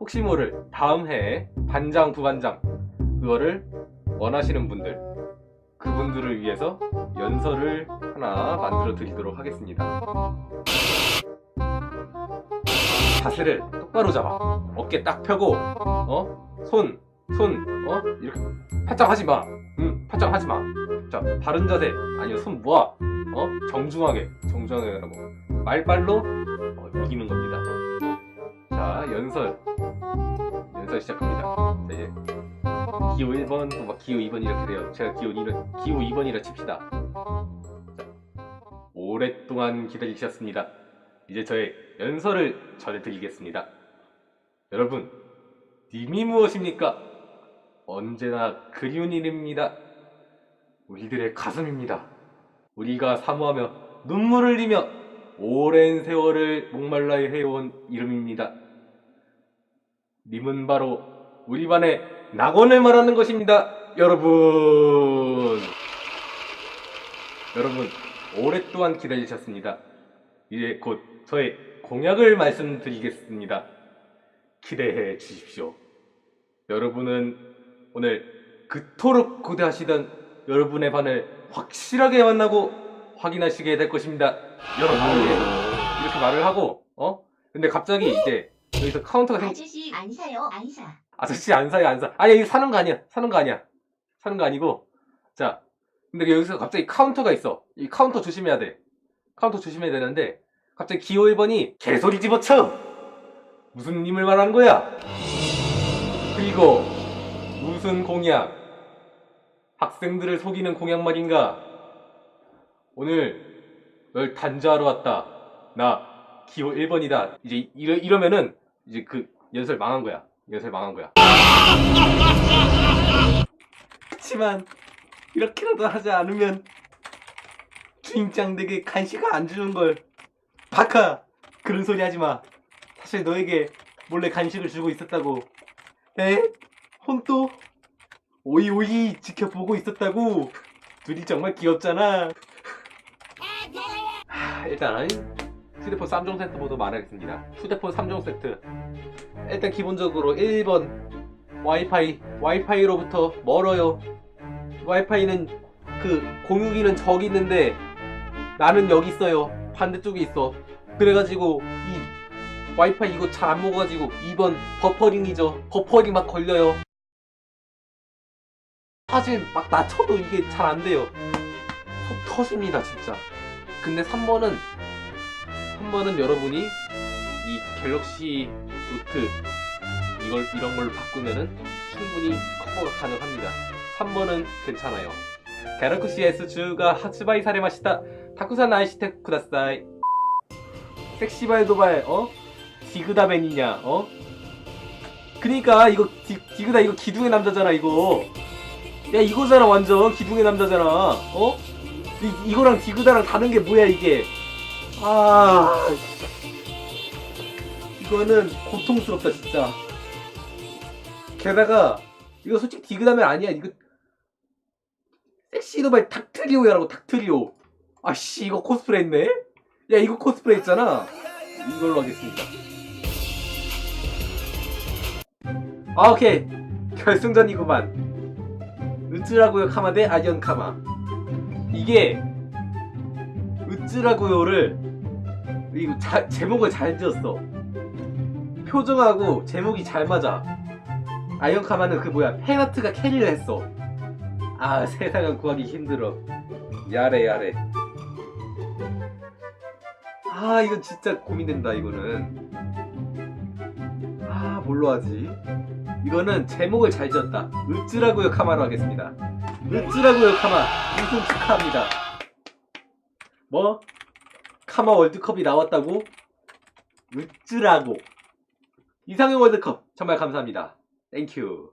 혹시 모를 다음 해에 반장, 부반장 그거를 원하시는 분들 그분들을 위해서 연설을 하나 만들어 드리도록 하겠습니다. 자세를 똑바로 잡아. 어깨 딱 펴고 어? 손, 손, 어? 이렇게 팔짱 하지 마. 응, 팔짱 하지 마. 자, 바른 자세 아니면 손 모아. 어? 정중하게, 정중하게 하라고. 말빨로 어, 이기는 겁니다. 자, 연설. 연설 시작합니다. 자, 이제 기호 1번, 또 막 기호 2번 이렇게 돼요. 제가 기호 2번, 기호 2번이라 칩시다. 자, 오랫동안 기다리셨습니다. 이제 저의 연설을 전해드리겠습니다. 여러분, 님이 무엇입니까? 언제나 그리운 일입니다. 우리들의 가슴입니다. 우리가 사모하며 눈물을 흘리며 오랜 세월을 목말라 해온 이름입니다. 님은 바로 우리 반의 낙원을 말하는 것입니다. 여러분! 여러분, 오랫동안 기다리셨습니다. 이제 곧 저의 공약을 말씀드리겠습니다. 기대해 주십시오. 여러분은 오늘 그토록 고대하시던 여러분의 반을 확실하게 만나고 확인하시게 될 것입니다. 여러분 이렇게 말을 하고 어? 근데 갑자기 이제 여기서 카운터가 생 아저씨 안 사요 안 사. 아저씨 안 사요 안 사. 아니 이거 사는 거 아니야. 사는 거 아니야. 사는 거 아니고 자 근데 여기서 갑자기 카운터가 있어. 이 카운터 조심해야 돼. 카운터 조심해야 되는데 갑자기 기호 1번이 개소리 집어쳐. 무슨 님을 말하는 거야? 그리고 무슨 공약? 학생들을 속이는 공약 말인가? 오늘 널 단죄하러 왔다. 나 기호 1번이다. 이제 이러, 이러면은 이제 그 연설 망한 거야. 연설 망한 거야. 그치만 이렇게라도 하지 않으면 주인장에게 간식을 안 주는 걸. 바카 그런 소리 하지 마. 사실 너에게 몰래 간식을 주고 있었다고. 에? 혼또 오이오이 지켜보고 있었다고. 둘이 정말 귀엽잖아. 하, 일단 휴대폰 3종 세트 보도 말하겠습니다. 휴대폰 3종 세트. 일단 기본적으로 1번 와이파이 와이파이로부터 멀어요. 와이파이는 그 공유기는 저기 있는데 나는 여기 있어요. 반대쪽에 있어. 그래가지고 이 와이파이 이거 잘 안 먹어가지고 2번 버퍼링이죠. 버퍼링 막 걸려요. 사실 막 낮춰도 이게 잘 안 돼요. 속 터집니다 진짜. 근데 3번은 3번은 여러분이 이 갤럭시 노트 이걸 이런 걸로 바꾸면은 충분히 커버가 가능합니다. 3번은 괜찮아요. 갤럭시 S10가 하츠바이 사레마시다. 타쿠산 아이시테 쿠다사이. 섹시발 도발 어? 디그다 벤이냐 어? 그니까 이거 디, 디그다 이거 기둥의 남자잖아 이거. 야 이거잖아 완전 기둥의 남자잖아 어? 이, 이거랑 디그다랑 다른 게 뭐야 이게 아 이거는 고통스럽다 진짜. 게다가 이거 솔직히 디그다면 아니야. 이거 섹시도발 닥트리오야라고 닥트리오. 아씨 이거 코스프레 했네? 야 이거 코스프레 했잖아. 이걸로 하겠습니다. 아 오케이. 결승전이구만. 으쯔라고요 카마 대 아연 카마. 이게 으쯔라고요를 이거 자, 제목을 잘 지었어. 표정하고 제목이 잘 맞아. 아연 카마는 그 뭐야 팬아트가 캐리를 했어. 아 세상을 구하기 힘들어. 야래 야래. 아 이건 진짜 고민된다 이거는. 아 뭘로 하지? 이거는 제목을 잘 지었다. 으쯔라고요 카마로 하겠습니다. 으쯔라고요 카마. 우승 축하합니다 뭐? 카마 월드컵이 나왔다고? 으쯔라고 이상형 월드컵 정말 감사합니다 땡큐